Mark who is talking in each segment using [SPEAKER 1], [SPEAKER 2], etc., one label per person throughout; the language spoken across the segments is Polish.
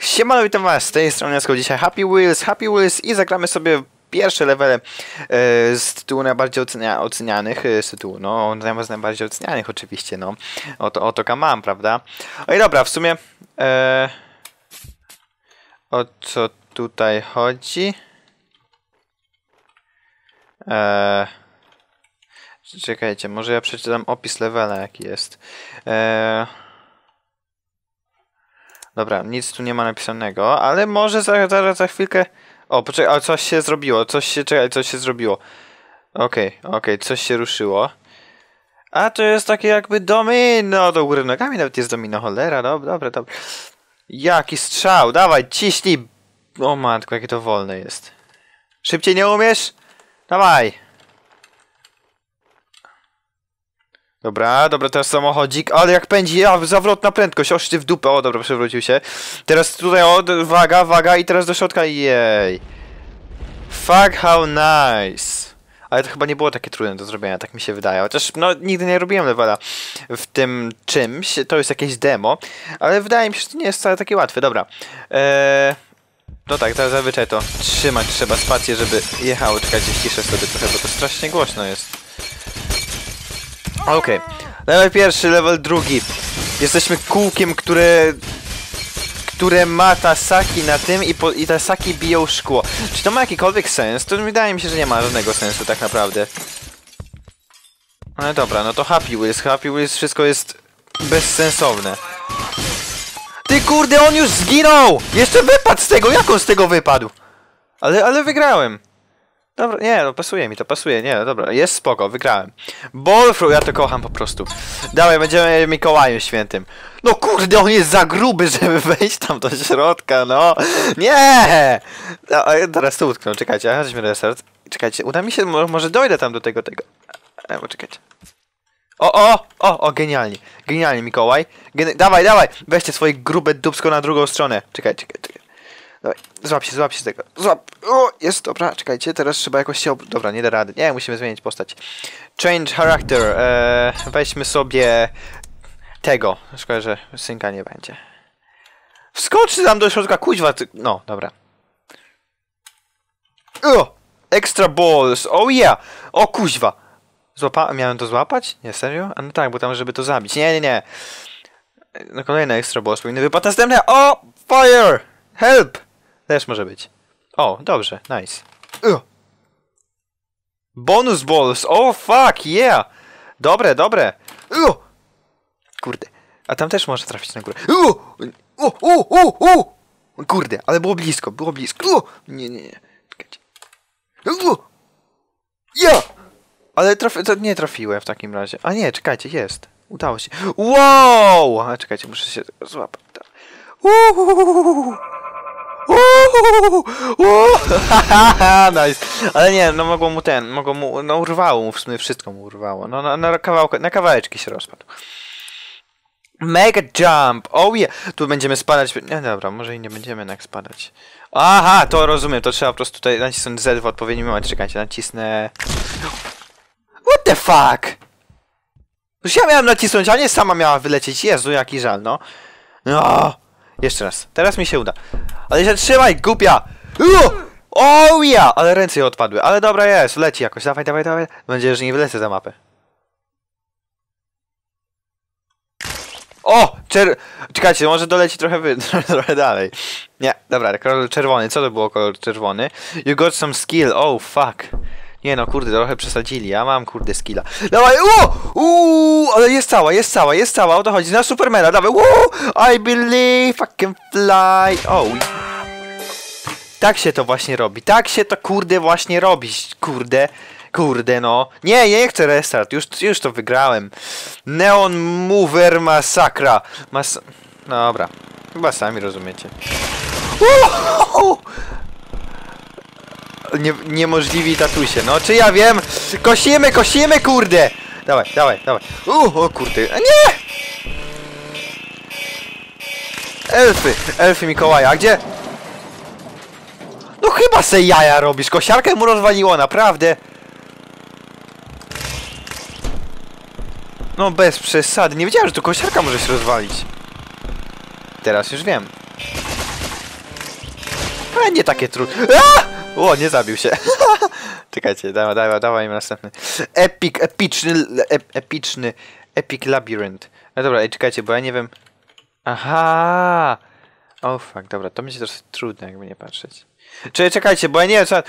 [SPEAKER 1] Siemano, witam was, z tej strony Jasko, dzisiaj Happy Wheels, Happy Wheels i zagramy sobie pierwsze levele e, z tytułu najbardziej ocenia, ocenianych, e, z tytułu, no, z najbardziej ocenianych oczywiście, no, oto, oto mam, prawda? I dobra, w sumie, e, o co tutaj chodzi? E, czekajcie, może ja przeczytam opis levela, jaki jest. E, Dobra, nic tu nie ma napisanego, ale może za, chwilkę... O, poczekaj, ale coś się zrobiło, coś się, czekaj, coś się zrobiło. Okej, okay, okej, okay, coś się ruszyło. A to jest takie jakby domino do góry nogami, nawet jest domino, cholera, dobra, dobra, dobra. Jaki strzał, dawaj, ciśnij! O matko, jakie to wolne jest. Szybciej nie umiesz? Dawaj! Dobra, dobra, teraz samochodzik, ale jak pędzi, ja, zawrotna prędkość, oż ty w dupę, o dobra, przewrócił się. Teraz tutaj, o, waga, waga i teraz do środka, jej. Fuck, how nice. Ale to chyba nie było takie trudne do zrobienia, tak mi się wydaje. Chociaż, no, nigdy nie robiłem levela w tym czymś, to jest jakieś demo, ale wydaje mi się, że to nie jest wcale takie łatwe, dobra. Eee... No tak, teraz zazwyczaj to trzymać trzeba spację, żeby jechało. Czekajcie, ściszę sobie trochę, bo to strasznie głośno jest. Okej. Okay. Level pierwszy, level drugi. Jesteśmy kółkiem, które... Które ma Tasaki na tym i, po, i Tasaki biją szkło. Czy to ma jakikolwiek sens? To wydaje mi się, że nie ma żadnego sensu tak naprawdę. Ale dobra, no to Happy Wheels. Happy Wheels wszystko jest bezsensowne. Ty kurde, on już zginął! Jeszcze wypadł z tego! Jak on z tego wypadł? Ale, ale wygrałem. Dobra, nie, no pasuje mi to, pasuje, nie, no dobra, jest spoko, wygrałem. Bolfru, ja to kocham po prostu. Dawaj, będziemy Mikołajem Świętym. No kurde, on jest za gruby, żeby wejść tam do środka, no. Nie! No, teraz tu utknął, czekajcie, ja weźmy restart. Czekajcie, uda mi się, może dojdę tam do tego, tego. E, poczekajcie. O, o, o, o, genialnie, genialnie Mikołaj. Gen dawaj, dawaj, weźcie swoje grube dubsko na drugą stronę. Czekaj, czekaj, czekaj. Dawaj, złap się, złap się z tego. Złap. O, jest, dobra, czekajcie, teraz trzeba jakoś się... Ob... Dobra, nie da rady. Nie, musimy zmienić postać. Change character. Eee, weźmy sobie tego. Szkoda, że synka nie będzie. Wskocz tam do środka, kuźwa, ty... No, dobra. O! Extra balls, oh yeah! O kuźwa! Złapa... Miałem to złapać? Nie, serio? A no tak, bo tam, żeby to zabić. Nie, nie, nie. No kolejne extra balls powinny wypaść. Następne! O! Fire! Help! Też może być. O, dobrze, nice. Ugh. Bonus balls! Oh fuck, yeah! Dobre, dobre. Ugh. Kurde. A tam też może trafić na górę. Ugh. O, o, o, o! Kurde, ale było blisko, było blisko. Nie, nie, nie. Czekajcie. Ja! Ale trafi to nie trafiłem w takim razie. A nie, czekajcie, jest. Udało się. Wow! A czekajcie, muszę się złapać. nice. Ale nie, no mogło mu ten, mogło mu, no urwało mu w sumie wszystko mu urwało. No na, na, kawałka, na kawałeczki się rozpadł. Mega jump! Oh yeah! Tu będziemy spadać. Nie, dobra, może i nie będziemy jednak spadać. Aha, to rozumiem, to trzeba po prostu tutaj nacisnąć Z w odpowiednim momencie. Czekajcie, nacisnę... What the fuck? Już ja miałem nacisnąć, a nie sama miała wylecieć. Jezu, jaki żal, no. No. Jeszcze raz. Teraz mi się uda. Ale się trzymaj, głupia! Oh yeah! Ale ręce jej odpadły. Ale dobra jest, leci jakoś. Dawaj, dawaj, dawaj. Mam nadzieję, że nie wylecę za mapę. O! Czer... Czekajcie, może doleci trochę, wy... trochę dalej. Nie, dobra, kolor czerwony. Co to było kolor czerwony? You got some skill. Oh, fuck. Nie no, kurde, trochę przesadzili. Ja mam, kurde, skilla. Dawaj, o! Uuu, ale jest cała, jest cała, jest cała. O to chodzi. Na Supermana, dawaj. Uuu, I believe I can fly. Oh. Tak się to właśnie robi. Tak się to, kurde, właśnie robi. Kurde. Kurde, no. Nie, nie chcę restart. Już, już to wygrałem. Neon Mover Masakra. Mas... Dobra. Chyba sami rozumiecie. Uuu! Nie, niemożliwi tatusie. No, czy ja wiem? Kosimy, kosimy, kurde! Dawaj, dawaj, dawaj. Uh, o kurde, a nie! Elfy, elfy Mikołaja, a gdzie? No chyba se jaja robisz, kosiarkę mu rozwaliło, naprawdę. No bez przesady, nie wiedziałem, że tu kosiarka może się rozwalić. Teraz już wiem. wcale nie takie trudne. O, nie zabił się. Czekajcie, dawaj, dawaj, dawaj mi następny. Epic, epicny, ep, epicny, epic labyrinth. No dobra, ej, czekajcie, bo ja nie wiem. Aha! O oh, fuck, dobra, to będzie dosyć trudne, jakby nie patrzeć. Czyli czekajcie, bo ja nie wiem.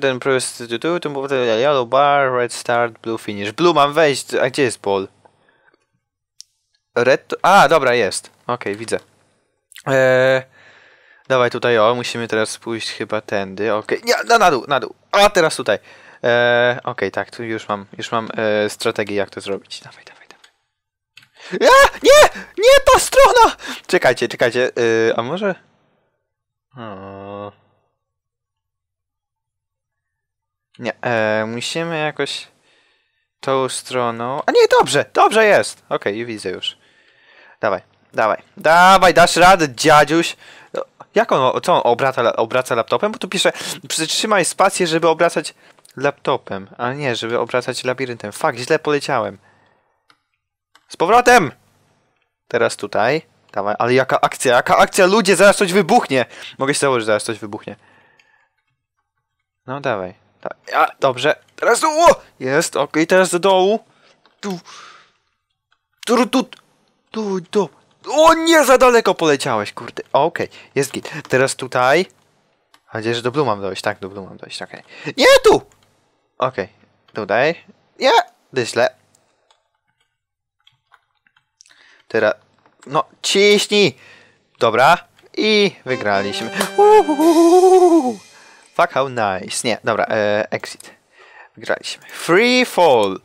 [SPEAKER 1] Ten press... Yellow bar, red start, blue finish. Blue mam wejść, a gdzie jest ball? Red... A, dobra, jest. Okej, widzę. Eee... Dawaj tutaj, o, musimy teraz pójść chyba tędy, okej. Nie, na, na dół, na dół. A, teraz tutaj. Eee, okej, tak, tu już mam, już mam e, strategię, jak to zrobić. Dawaj, dawaj, dawaj. A, nie! Nie ta strona! Czekajcie, czekajcie, e, a może... O. Nie, e, musimy jakoś tą stroną... A nie, dobrze, dobrze jest. Okej, widzę już. Dawaj, dawaj, dawaj, dasz radę, dziadziuś. Jak on, co on obraca, obraca laptopem? Bo tu pisze, przytrzymaj spację, żeby obracać laptopem, a nie, żeby obracać labiryntem. Fakt, źle poleciałem. Z powrotem! Teraz tutaj. Dawaj, ale jaka akcja, jaka akcja, ludzie, zaraz coś wybuchnie. Mogę się założyć, zaraz coś wybuchnie. No dawaj. dawaj. A, dobrze. Teraz do! Jest, okej, teraz do dołu. Tu. Tu, tu, tu, tu. O nie, za daleko poleciałeś, kurde. Okej, jest git. Teraz tutaj. Mam nadzieję, że do Blue mam dojść. Tak, do Blue mam dojść, okej. Nie, tu! Okej, tutaj. Nie, źle. Teraz, no, ciśnij! Dobra, i wygraliśmy. Uhuhuhu. Fuck how nice. Nie, dobra, e, exit. Wygraliśmy. Free fall.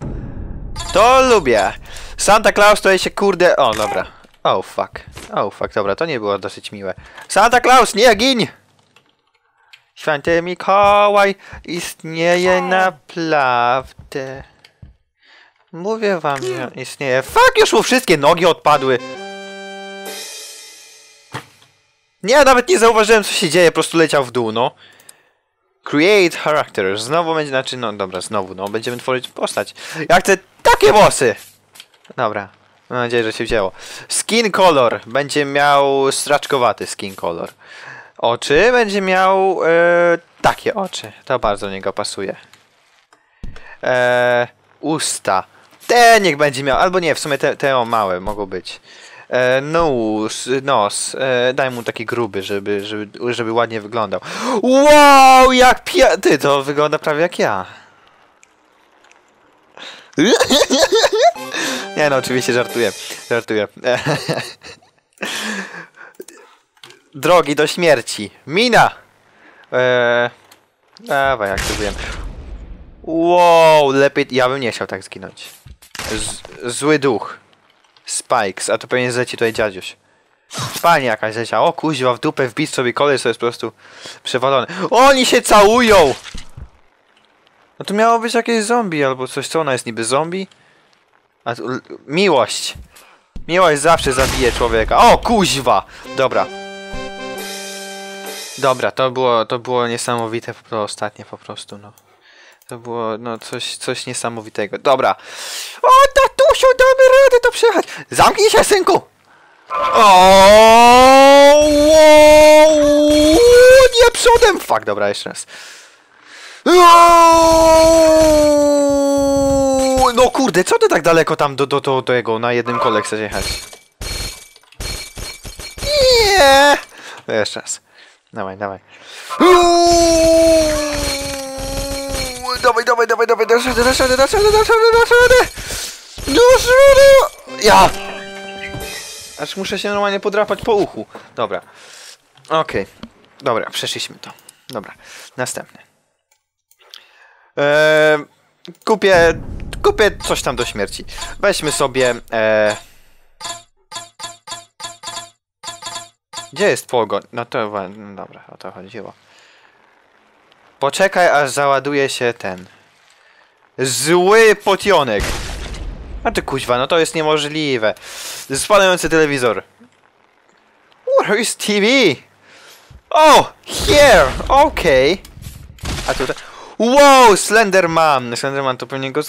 [SPEAKER 1] To lubię. Santa Claus to się kurde... O, dobra. Oh fuck. Oh fuck, dobra, to nie było dosyć miłe. Santa Claus, nie gin! Święty Mikołaj istnieje naprawdę. Mówię wam, że istnieje. Fuck, już mu wszystkie nogi odpadły. Nie, nawet nie zauważyłem co się dzieje, po prostu leciał w dół, no. Create character. Znowu będzie, znaczy, no dobra, znowu, no, będziemy tworzyć postać. Ja chcę takie włosy! Dobra, mam nadzieję, że się wzięło. Skin color. Będzie miał straczkowaty skin color. Oczy będzie miał e, takie oczy. To bardzo niego pasuje. E, usta. Te niech będzie miał, albo nie, w sumie te, te o małe mogą być. E, nos, nos. E, daj mu taki gruby, żeby, żeby, żeby ładnie wyglądał. Wow, jak pia... Ty, to wygląda prawie jak ja. Nie no, oczywiście żartuję. Żartuję. Drogi do śmierci. Mina! Eee, dawaj, wiem. Wow, lepiej... Ja bym nie chciał tak zginąć. Z, zły duch. Spikes, a to pewnie zleci tutaj dziadziuś. Pani jakaś leciała. O kuźwa, w dupę wbić sobie kolej, to jest po prostu przewalony. Oni się całują! No to miało być jakieś zombie albo coś, co ona jest niby zombie? A tu, miłość. Miłość zawsze zabije człowieka. O kuźwa! Dobra. Dobra, to było, to było niesamowite, to ostatnie po prostu, no. To było, no, coś, coś niesamowitego. Dobra. O, tatusiu, damy radę to przejechać. Zamknij się, synku! O, nie przodem! Fuck, dobra, jeszcze raz. O, No kurde, co ty tak daleko tam do, do, do, do jego na jednym kole chcesz jechać? Nie! No Jeszcze raz. Dawaj, dawaj. Dawaj, dawaj, dawaj, dawaj, dasz radę, dasz radę, dasz radę, dasz radę, dasz radę! Dasz radę! Ja! Aż muszę się normalnie podrapać po uchu. Dobra. Okej. Dobra, przeszliśmy to. Dobra, następny. Eee, kupię, kupię coś tam do śmierci. Weźmy sobie... Eee... Gdzie jest pogon? No to... no Dobra, o to chodziło. Poczekaj, aż załaduje się ten... Zły potionek. A ty kuźwa, no to jest niemożliwe. Spadający telewizor. Where is TV? Oh, here! Okay. A tutaj... Wow, Slenderman! Slenderman to pewnie go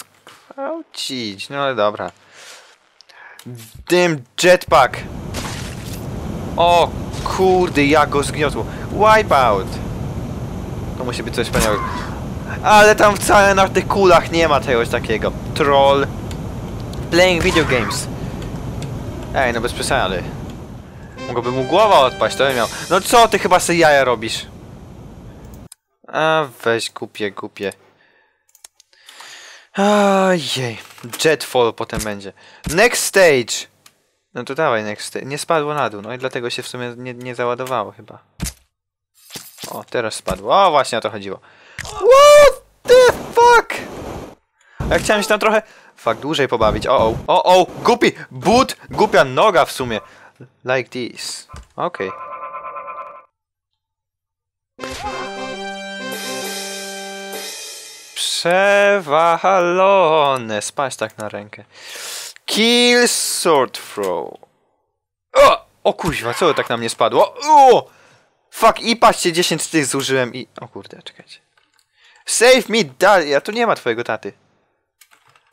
[SPEAKER 1] skwałcić. No ale dobra. Dim jetpack. O kurde, jak go zgniotło. Wipeout. To musi być coś wspaniałego. Ale tam wcale na tych kulach nie ma czegoś takiego. Troll. Playing video games. Ej, no bez przesady. Mogłoby mu głowa odpaść, to by miał. No co ty chyba sobie jaja robisz? A weź głupie, głupie. Ojej. Jetfall potem będzie. Next stage. No to dawaj next stage. Nie spadło na dół, no i dlatego się w sumie nie, nie załadowało chyba. O, teraz spadło. O, właśnie o to chodziło. What the fuck? Ja chciałem się tam trochę... Fuck, dłużej pobawić. O, o, o, o, głupi, but, głupia noga w sumie. Like this. Okej. Przewalone. Spać tak na rękę. Kill sword throw. O, o kuźwa, co tak na mnie spadło? O! Fuck, i patrzcie, 10 tych zużyłem i... O kurde, czekajcie. Save me, da... Ja tu nie ma twojego taty.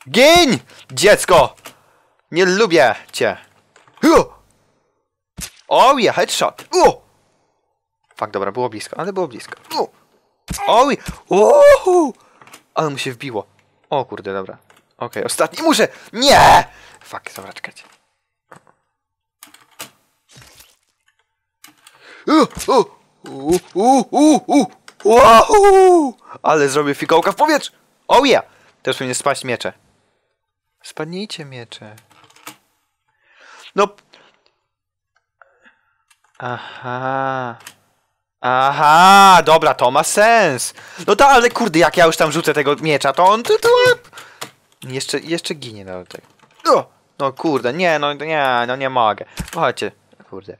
[SPEAKER 1] Gień! Dziecko! Nie lubię cię. Hu! Oh yeah, headshot. O! Fuck, dobra, było blisko, ale było blisko. O! Yeah. Ale mu się wbiło. O kurde, dobra. Okej, ostatni muszę! Nie! Fuck, dobra, czekajcie. Ale zrobię fikołka w powietrzu! Oh yeah! Też powinien spaść miecze. Spadnijcie miecze. No. Aha. Aha, dobra, to ma sens. No to, ale kurde, jak ja już tam rzucę tego miecza, to on... Jeszcze, jeszcze ginie na tego. O! No kurde, nie, no nie, no nie mogę. Chodźcie, kurde.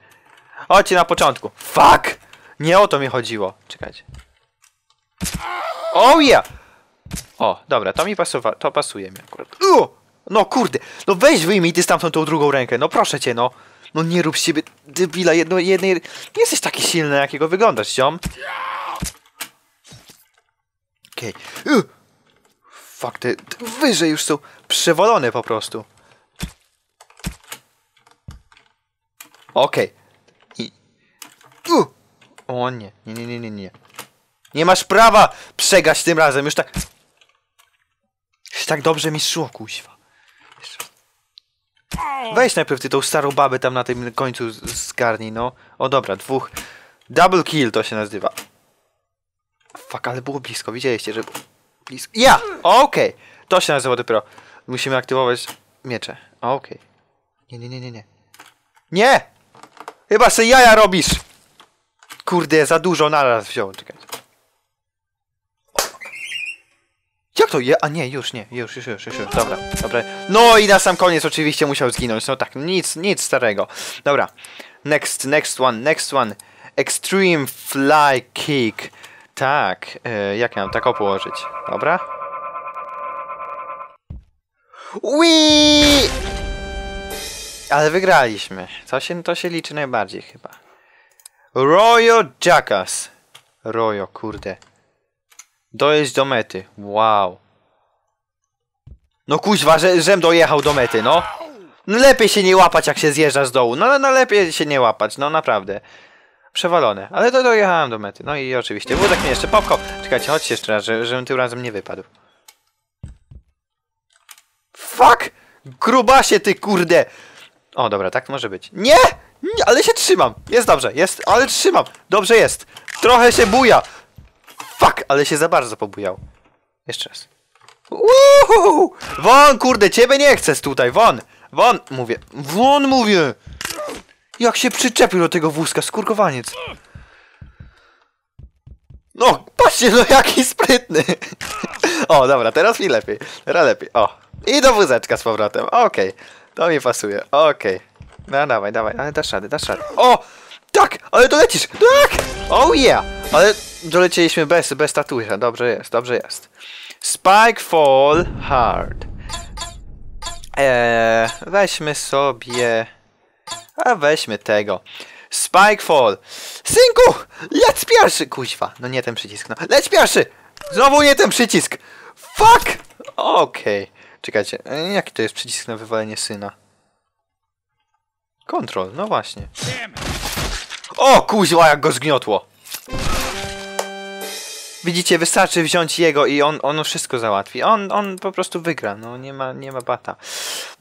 [SPEAKER 1] Chodźcie na początku. Fuck! Nie o to mi chodziło. Czekajcie. Oh yeah! O, dobra, to mi pasuwa, to pasuje mi akurat. No kurde, no weź wyjmij ty stamtąd tą drugą rękę, no proszę cię, no. No nie rób siebie debila jedno, jednej... Nie jesteś taki silny, jakiego wyglądasz, ziom. Okej. Okay. Fuck, wyżej już są przewalone po prostu. Okej. I... U! O nie, nie, nie, nie, nie, nie. Nie masz prawa przegrać tym razem, już tak... Już tak dobrze mi szło, kuźwa. Jeszcze. Weź najpierw ty tą starą babę tam na tym końcu zgarnij, no. O dobra, dwóch. Double kill to się nazywa. Fuck, ale było blisko, widzieliście, że było blisko. Ja! Okej! To się nazywa dopiero. Musimy aktywować miecze. Okej. Nie, nie, nie, nie, nie. Nie! Chyba se jaja robisz! Kurde, za dużo naraz wziął, czekaj. Jak to je? A nie, już nie, już, już, już, już, już, dobra, dobra. No i na sam koniec oczywiście musiał zginąć, no tak, nic, nic starego. Dobra, next, next one, next one. Extreme Fly Kick. Tak, e, jak ja mam tak położyć? Dobra. Wii! Ale wygraliśmy. To się, to się liczy najbardziej chyba. Royo Jackass. Royo, kurde. Dojeść do mety. Wow. No kuźwa, że, żem dojechał do mety, no. No lepiej się nie łapać, jak się zjeżdża z dołu. No, no lepiej się nie łapać, no naprawdę. Przewalone. Ale to dojechałem do mety. No i oczywiście. Wódek mnie jeszcze popchał. Czekajcie, chodźcie jeszcze raz, że, żebym tym razem nie wypadł. Fuck! Grubasie ty, kurde! O, dobra, tak może być. Nie! nie! Ale się trzymam! Jest dobrze, jest, ale trzymam! Dobrze jest! Trochę się buja! Fuck! Ale się za bardzo pobujał. Jeszcze raz. Woohoo! Won, kurde, ciebie nie chcę tutaj, won! Won, mówię. Won, mówię! Jak się przyczepił do tego wózka, skurkowaniec. No, patrzcie, no jaki sprytny. O, dobra, teraz mi lepiej. Teraz lepiej. O. I do wózeczka z powrotem. Okej. To mi pasuje. Okej. No dawaj, dawaj. Ale dasz radę, dasz radę. O! Tak! Ale dolecisz! Tak! Oh yeah! Ale dolecieliśmy bez, bez tatusia. Dobrze jest, dobrze jest. Spike fall hard. Eee, weźmy sobie... A weźmy tego. Spike fall. Synku! Lec pierwszy! Kuźwa. No nie ten przycisk, no. Lec pierwszy! Znowu nie ten przycisk! Fuck! Okej. Czekajcie, e, jaki to jest przycisk na wywalenie syna? Kontrol, no właśnie. O, kuźwa, jak go zgniotło. Widzicie, wystarczy wziąć jego i on, on wszystko załatwi. On, on po prostu wygra, no nie ma, nie ma bata.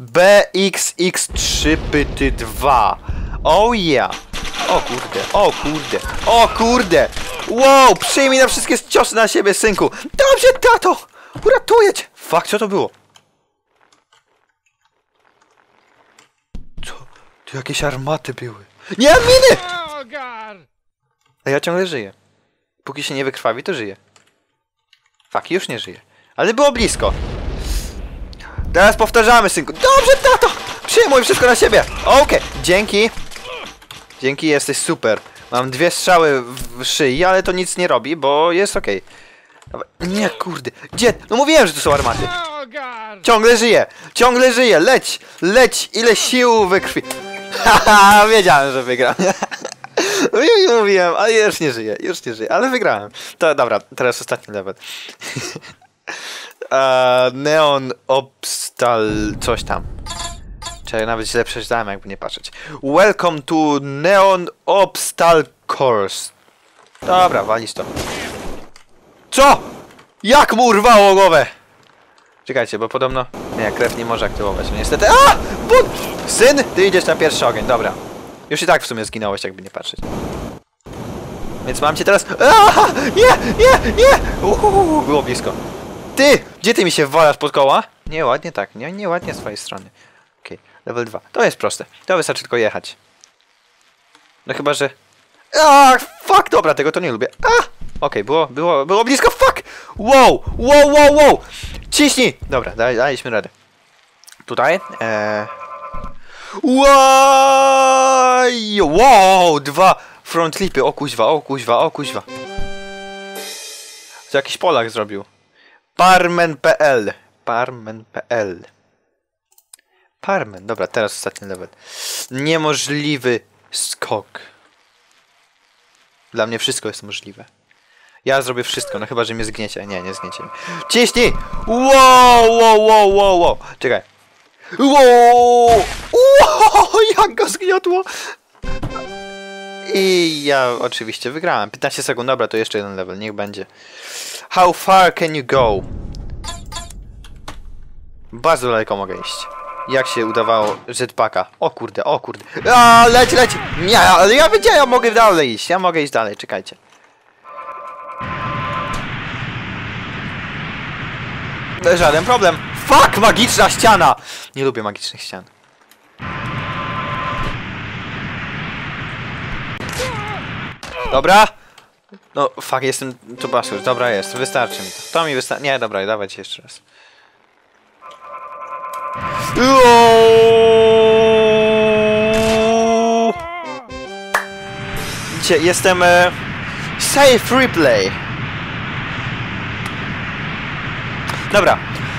[SPEAKER 1] BXX3 pyty 2. Oh yeah. O kurde, o kurde, o kurde. Wow, przyjmij na wszystkie ciosy na siebie, synku. Dobrze, tato. Uratuję cię. Fuck, co to było? Co? Tu jakieś armaty były. Nie, miny! A ja ciągle żyję. Póki się nie wykrwawi, to żyję. Fak, już nie żyje. Ale było blisko. Teraz powtarzamy, synku. Dobrze, tato! Przyjmuj wszystko na siebie. Okej, dzięki. Dzięki, jesteś super. Mam dwie strzały w szyi, ale to nic nie robi, bo jest okej. Dawaj. Nie, kurde. Gdzie? No mówiłem, że to są armaty. Ciągle żyje! Ciągle żyje! Leć! Leć! Ile sił we krwi! Haha, wiedziałem, że wygram. I mówiłem, ale już nie żyję, już nie żyję, ale wygrałem. To dobra, teraz ostatni level. E, Neon Obstal coś tam. Czy nawet źle przeczytałem, jakby nie patrzeć. Welcome to Neon Obstal Course. Dobra, walisz to. Co? Jak mu urwało głowę? Czekajcie, bo podobno... Nie, krew nie może aktywować, no niestety... A! Bud! Syn, ty idziesz na pierwszy ogień, dobra. Już i tak w sumie zginąłeś, jakby nie patrzeć. Więc mam cię teraz... A! Nie, nie, nie! Uhuhu, było blisko. Ty! Gdzie ty mi się wwalasz pod koła? Nie, ładnie tak, nie, nie ładnie z twojej strony. Okej, level 2. To jest proste. To wystarczy tylko jechać. No chyba, że... A, fuck, dobra, tego to nie lubię. A! Okej, było, było, było blisko, fuck! Wow, wow, wow, wow! Ciśnij! Dobra, daj, daliśmy radę. Tutaj, eee... Łaj! Wow, dwa front lipy, o kuźwa, o kuźwa, o kuźwa. To jakiś Polak zrobił. Parmen.pl Parmen.pl Parmen, dobra, teraz ostatni level. Niemożliwy skok. Dla mnie wszystko jest możliwe. Ja zrobię wszystko, no chyba, że mnie zgniecie. Nie, nie zgniecie. Ciśnij! Wow, wow, wow, wow, wow. Czekaj. Wow! Wow! Jak go zgniotło! I ja oczywiście wygrałem. 15 sekund, dobra, to jeszcze jeden level, niech będzie. How far can you go? Bardzo daleko mogę iść. Jak się udawało jetpacka? O kurde, o kurde. A, leć, leć! Nie, ale ja wiedziałem, ja mogę dalej iść. Ja mogę iść dalej, czekajcie. Żaden problem. Fuck, magiczna ściana! Nie lubię magicznych ścian. Dobra. No, fuck, jestem tu basur. Dobra jest, wystarczy mi to. To mi wystarczy. Nie, dobra, dawać jeszcze raz. Widzicie, jestem... E, safe replay. Dobra,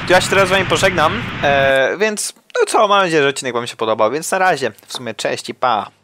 [SPEAKER 1] ja się teraz z wami pożegnam, e, więc no co, mam nadzieję, że odcinek wam się podobał, więc na razie, w sumie cześć i pa.